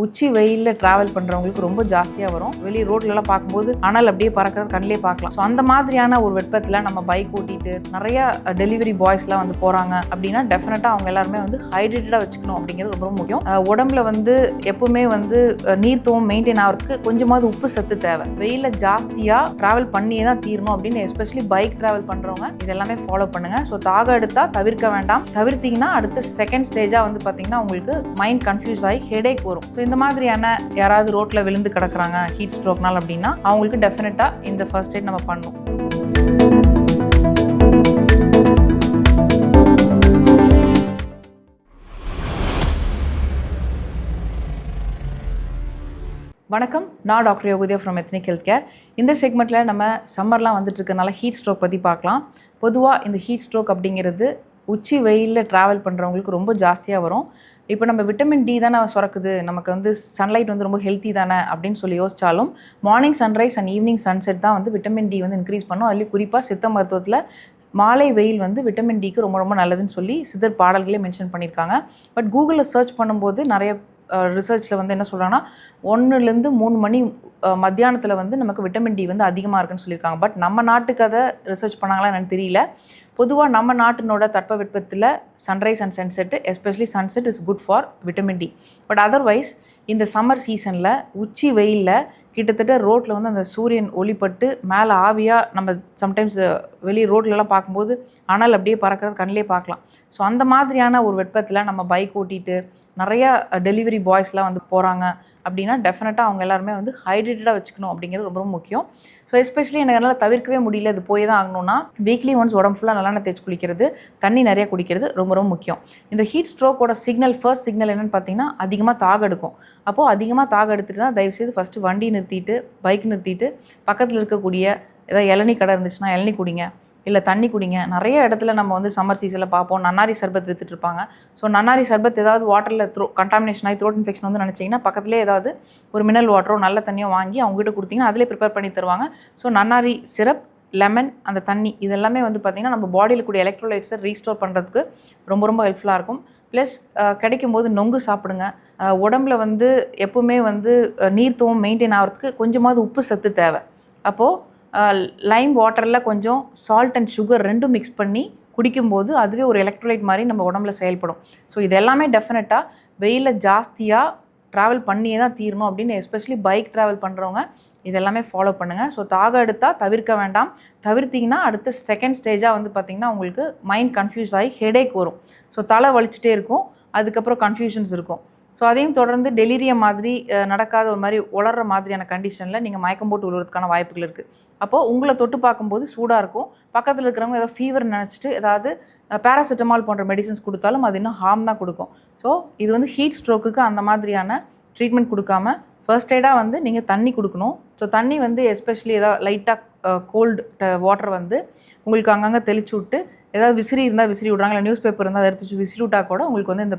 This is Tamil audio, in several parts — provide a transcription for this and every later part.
உச்சி வெயிலில் ட்ராவல் பண்ணுறவங்களுக்கு ரொம்ப ஜாஸ்தியாக வரும். வெளியே ரோட்லலாம் பார்க்கும்போது அனல் அப்படியே பறக்கிறது கண்ணிலே பார்க்கலாம். ஸோ அந்த மாதிரியான ஒரு வெப்பத்தில் நம்ம பைக் ஓட்டிட்டு நிறைய டெலிவரி பாய்ஸ்லாம் வந்து போகிறாங்க அப்படின்னா டெஃபினட்டாக அவங்க எல்லாருமே வந்து ஹைட்ரேட்டடாக வச்சுக்கணும் அப்படிங்கிறது ரொம்ப முக்கியம். உடம்புல வந்து எப்பவுமே வந்து நீர்த்தவும் நீர்த்துவம் மெயின்டைன் ஆகிறதுக்கு கொஞ்சமாவது உப்பு சத்து தேவை. வெயிலில் ஜாஸ்தியாக ட்ராவல் பண்ணியே தான் தீரணும் அப்படின்னு எஸ்பெஷலி பைக் ட்ராவல் பண்ணுறவங்க இதெல்லாமே ஃபாலோ பண்ணுங்கள் ஸோ தாகம் எடுத்தால் தவிர்க்க வேண்டாம். தவிர்த்திங்கன்னா அடுத்த செகண்ட் ஸ்டேஜாக வந்து பார்த்தீங்கன்னா உங்களுக்கு மைண்ட் கன்ஃபியூஸ் ஆகி ஹெடேக் வரும். ஸோ இந்த மாதிரியான யாராவது ரோட்டில் விழுந்து கிடக்குறாங்க ஹீட் ஸ்ட்ரோக்னால் அப்படின்னா அவங்களுக்கு டெஃபினட்டாக இந்த ஃபர்ஸ்ட் எய்ட் நம்ம பண்ணணும். வணக்கம். நான் doctor யோகுதியா from ethnic health care இந்த செக்மெண்ட்டில் நம்ம சம்மர்லாம் வந்துட்டு இருக்கனால ஹீட் ஸ்ட்ரோக் பற்றி பார்க்கலாம். பொதுவாக இந்த ஹீட் ஸ்ட்ரோக் அப்படிங்கிறது உச்சி வெயிலில் ட்ராவல் பண்ணுறவங்களுக்கு ரொம்ப ஜாஸ்தியாக வரும். இப்போ நம்ம விட்டமின் டி தானே சுரக்குது? நமக்கு வந்து சன்லைட் வந்து ரொம்ப ஹெல்த்தி தானே அப்படின்னு சொல்லி யோசிச்சாலும் morning sunrise and evening sunset தான் வந்து விட்டமின் டி வந்து இன்க்ரீஸ் பண்ணும். அதுலேயும் குறிப்பாக சித்த மருத்துவத்தில் மாலை வெயில் வந்து விட்டமின் டிக்கு ரொம்ப ரொம்ப நல்லதுன்னு சொல்லி சித்தர் பாடல்களே மென்ஷன் பண்ணியிருக்காங்க. பட் கூகுளில் சர்ச் பண்ணும்போது நிறைய ரிசர்ச்சில் வந்து என்ன சொல்கிறாங்கன்னா ஒன்றுலேருந்து மூணு மணி மத்தியானத்தில் வந்து நமக்கு விட்டமின் டி வந்து அதிகமாக இருக்குன்னு சொல்லியிருக்காங்க. பட் நம்ம நாட்டுக்கு அதை ரிசர்ச் பண்ணாங்களா எனக்கு தெரியல. பொதுவாக நம்ம நாட்டினோட தட்பவெட்பத்தில் sunrise and sunset especially sunset is good for vitamin D but otherwise இந்த சம்மர் சீசனில் உச்சி வெயிலில் கிட்டத்தட்ட ரோட்டில் வந்து அந்த சூரியன் ஒளிப்பட்டு மேலே ஆவியாக நம்ம சம்டைம்ஸ் வெளியே ரோட்லலாம் பார்க்கும்போது அனல் அப்படியே பறக்கிறது கண்ணிலே பார்க்கலாம். ஸோ அந்த மாதிரியான ஒரு வெப்பத்தில் நம்ம பைக் ஓட்டிட்டு நிறைய டெலிவரி பாய்ஸ்லாம் வந்து போகிறாங்க அப்படின்னா டெஃபினட்டாக அவங்க எல்லாருமே வந்து ஹைட்ரேட்டடாக வச்சுக்கணும் அப்படிங்கிறது ரொம்ப ரொம்ப முக்கியம். ஸோ எஸ்பெஷலி எனக்கு என்னால் தவிர்க்கவே முடியல இது போய் தான் ஆகணும்னா வீக்லி ஒன்ஸ் உடம்பு ஃபுல்லாக நல்லெண்ணெய் தேய்ச்சி குளிக்கிறது தண்ணி நிறைய குடிக்கிறது ரொம்ப ரொம்ப முக்கியம். இந்த ஹீட் ஸ்ட்ரோக்கோட சிக்னல் ஃபர்ஸ்ட் சிக்னல் என்னென்னு பார்த்தீங்கன்னா அதிகமாக தாக எடுக்கும். அப்போது அதிகமாக தாக எடுத்துட்டு தான் தயவுசெய்து ஃபஸ்ட்டு வண்டி நிறுத்திட்டு பைக் நிறுத்திட்டு பக்கத்தில் இருக்கக்கூடிய ஏதாவது இளநீ கடை இருந்துச்சுன்னா இளநீ குடிங்க. இல்லை தண்ணி குடிங்க. நிறைய இடத்துல நம்ம வந்து சம்மர் சீசனில் பார்ப்போம். நன்னாரி சர்பத் விற்றுட்ருப்பாங்க இருப்பாங்க. ஸோ நன்னாரி சர்பத் ஏதாவது வாட்டரில் த்ரோ கண்டாமினேஷன் ஆகி த்ரோட் இன்ஃபெக்ஷன் வந்து நினச்சிங்கன்னா பக்கத்துலேயே ஏதாவது ஒரு மினரல் வாட்டரோ நல்ல தண்ணியோ வாங்கி அவங்ககிட்ட கொடுத்தீங்கன்னா அதிலே ப்ரிப்பேர் பண்ணி தருவாங்க. ஸோ நன்னாரி சிரப் லெமன் அந்த தண்ணி இதெல்லாமே வந்து பார்த்திங்கன்னா நம்ம பாடியில் கூடிய எலக்ட்ரோலைட்ஸை ரீஸ்டோர் பண்ணுறதுக்கு ரொம்ப ரொம்ப ஹெல்ப்ஃபுல்லாக இருக்கும். ப்ளஸ் கிடைக்கும் போது நொங்கு சாப்பிடுங்க. உடம்புல வந்து எப்பவுமே வந்து நீர்த்தவும் நீர்த்துவம் மெயின்டைன் ஆகிறதுக்கு கொஞ்சமாவது உப்பு சத்து தேவை. அப்போது லைம் வாட்டரில் கொஞ்சம் சால்ட் அண்ட் சுகர் ரெண்டும் மிக்ஸ் பண்ணி குடிக்கும்போது அதுவே ஒரு எலக்ட்ரோலைட் மாதிரி நம்ம உடம்புல செயல்படும். ஸோ இது எல்லாமே டெஃபினட்டாக வெயிலில் ஜாஸ்தியாக ட்ராவல் பண்ணியே தான் தீரணும் அப்படின்னு எஸ்பெஷலி பைக் ட்ராவல் பண்ணுறவங்க இதெல்லாமே ஃபாலோ பண்ணுங்கள் ஸோ தாகம் எடுத்தால் தவிர்க்க வேண்டாம். தவிர்த்திங்கன்னா அடுத்த செகண்ட் ஸ்டேஜாக வந்து பார்த்திங்கன்னா உங்களுக்கு மைண்ட் கன்ஃபியூஸ் ஆகி ஹெடேக் வரும். ஸோ தலை வலிச்சுட்டே இருக்கும். அதுக்கப்புறம் கன்ஃபியூஷன்ஸ் இருக்கும். ஸோ அதையும் தொடர்ந்து டெலிரியம் மாதிரி நடக்காத ஒரு மாதிரி உளர்ற மாதிரியான கண்டிஷனில் நீங்கள் மயக்கம் போட்டு விழுறதுக்கான வாய்ப்புகள் இருக்குது அப்போது உங்களை தொட்டு பார்க்கும்போது சூடாக இருக்கும். பக்கத்தில் இருக்கிறவங்க ஏதோ ஃபீவர் நினச்சிட்டு ஏதாவது பேராசிட்டமால் போன்ற மெடிசன்ஸ் கொடுத்தாலும் அது இன்னும் ஹார்ம் தான் கொடுக்கும். ஸோ இது வந்து ஹீட் ஸ்ட்ரோக்குக்கு அந்த மாதிரியான ட்ரீட்மெண்ட் கொடுக்காம ஃபர்ஸ்ட் எய்டாக வந்து நீங்கள் தண்ணி கொடுக்கணும். ஸோ தண்ணி வந்து எஸ்பெஷலி ஏதாவது லைட்டாக கோல்டு வாட்டர் வந்து உங்களுக்கு அங்கங்கே தெளிச்சு விட்டு ஏதாவது விசிறி இருந்தால் விசிறி விட்றாங்க இல்லை நியூஸ் பேப்பர் இருந்தால் அதை எடுத்து வச்சு விசிறி விட்டா கூட உங்களுக்கு வந்து இந்த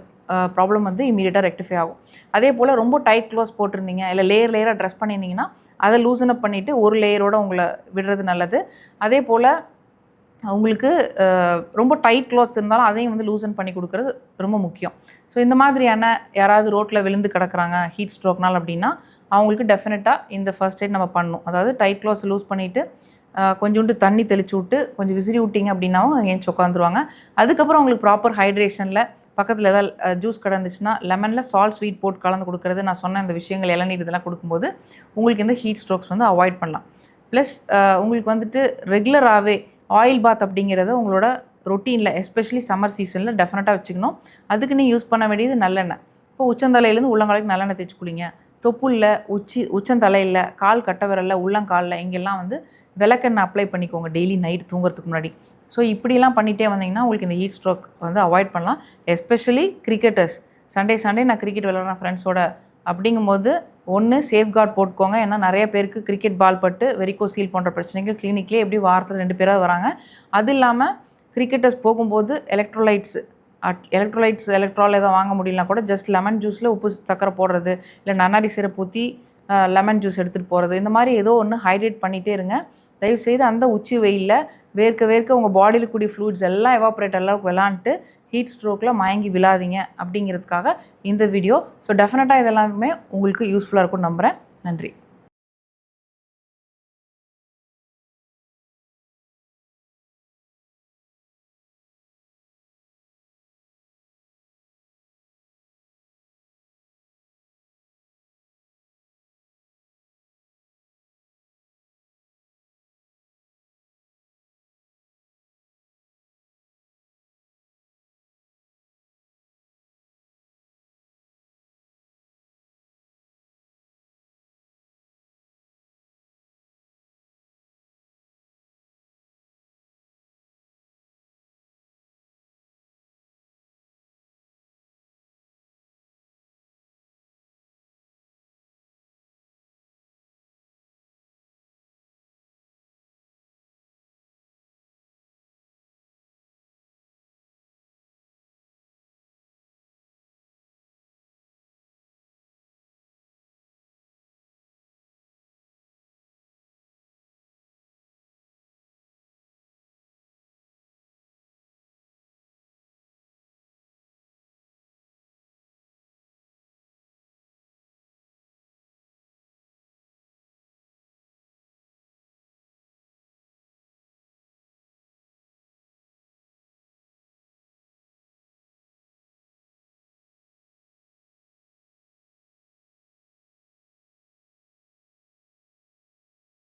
ப்ராப்ளம் வந்து இமீடியட்டாக ரெக்டிஃபை ஆகும். அதே போல் ரொம்ப டைட் க்ளோஸ் போட்டிருந்தீங்க இல்லை லேயர் லேயராக ட்ரெஸ் பண்ணியிருந்தீங்கன்னா அதை லூசன் அப் பண்ணிவிட்டு ஒரு லேயரோட உங்களை விடுறது நல்லது. அதே போல் உங்களுக்கு ரொம்ப டைட் க்ளாத்ஸ் இருந்தாலும் அதையும் வந்து லூசன் பண்ணி கொடுக்கறது ரொம்ப முக்கியம். ஸோ இந்த மாதிரியான யாராவது ரோட்டில் விழுந்து கிடக்குறாங்க ஹீட் ஸ்ட்ரோக்னால் அப்படின்னா அவங்களுக்கு டெஃபினட்டாக இந்த ஃபர்ஸ்ட் எய்ட் நம்ம பண்ணணும். அதாவது டைட் க்ளாத்ஸ் லூஸ் பண்ணிவிட்டு கொஞ்சோண்டு தண்ணி தெளிச்சு விட்டு கொஞ்சம் விசிறி விட்டிங்க அப்படின்னாவும் ஏஞ்சி உட்காந்துருவாங்க. அதுக்கப்புறம் அவங்களுக்கு ப்ராப்பர் ஹைட்ரேஷனில் பக்கத்தில் ஏதாவது ஜூஸ் கடை இருந்துச்சுன்னா லெமனில் சால்ட் ஸ்வீட் போட்டு கலந்து கொடுக்குறது நான் சொன்ன இந்த விஷயங்கள் இளநீர் இதெல்லாம் கொடுக்கும்போது உங்களுக்கு இந்த ஹீட் ஸ்ட்ரோக்ஸ் வந்து அவாய்ட் பண்ணலாம். ப்ளஸ் உங்களுக்கு வந்துட்டு ரெகுலராகவே ஆயில் பாத் அப்படிங்கிறத உங்களோட ரொட்டீனில் எஸ்பெஷலி சம்மர் சீசனில் டெஃபினட்டாக வச்சுக்கணும். அதுக்கு நீ யூஸ் பண்ண வேண்டியது நல்லெண்ணெய். இப்போ உச்சந்தலையிலேருந்து உள்ளங்காலுக்கு நல்லெண்ணெய் தேய்ச்சி குளிங்க. தொப்புளில் உச்சி உச்சந்தலையில் கால் கட்ட விரலில் உள்ளங்காலில் இங்கெல்லாம் வந்து விளக்கெண்ணெய் அப்ளை பண்ணிக்கோங்க டெய்லி நைட் தூங்குறதுக்கு முன்னாடி. ஸோ இப்படிலாம் பண்ணிகிட்டே வந்தீங்கன்னா உங்களுக்கு இந்த ஹீட் ஸ்ட்ரோக் வந்து அவாய்ட் பண்ணலாம். எஸ்பெஷலி கிரிக்கெட்டர்ஸ் சண்டே சண்டே நான் கிரிக்கெட் விளையாடுறேன் ஃப்ரெண்ட்ஸோட அப்படிங்கும்போது ஒன்று சேஃப்கார்ட் போட்டுக்கோங்க. ஏன்னா நிறைய பேருக்கு கிரிக்கெட் பால் பட்டு வெரிகோசீல் போன்ற பிரச்சனைகள் கிளினிக்லேயே எப்படி வாரத்தில் ரெண்டு பேராக வராங்க. அது இல்லாமல் கிரிக்கெட்டர்ஸ் போகும்போது எலக்ட்ரோலைட்ஸ் எலக்ட்ரோலைட்ஸ் எலக்ட்ரால் எதாவது வாங்க முடியலனா கூட ஜஸ்ட் லெமன் ஜூஸில் உப்பு சக்கரை போடுறது இல்லை நன்னாரி சிறப்பு ஊற்றி லெமன் ஜூஸ் எடுத்துகிட்டு போகிறது இந்த மாதிரி ஏதோ ஒன்று ஹைட்ரேட் பண்ணிகிட்டே இருங்க. தயவுசெய்து அந்த உச்சி வெயிலில் வேர்க்க வேர்க்க உங்கள் பாடியில் கூடிய ஃப்ளூயிட்ஸ் எல்லாம் எவாப்ரேட் அளவுக்கு விளாண்டுட்டு ஹீட் ஸ்ட்ரோக்கில் மயங்கி விழாதீங்க அப்படிங்கிறதுக்காக இந்த வீடியோ ஸோ டெஃபினட்டாக இதெல்லாமே உங்களுக்கு யூஸ்ஃபுல்லாக இருக்கும்னு நம்புகிறேன் நன்றி.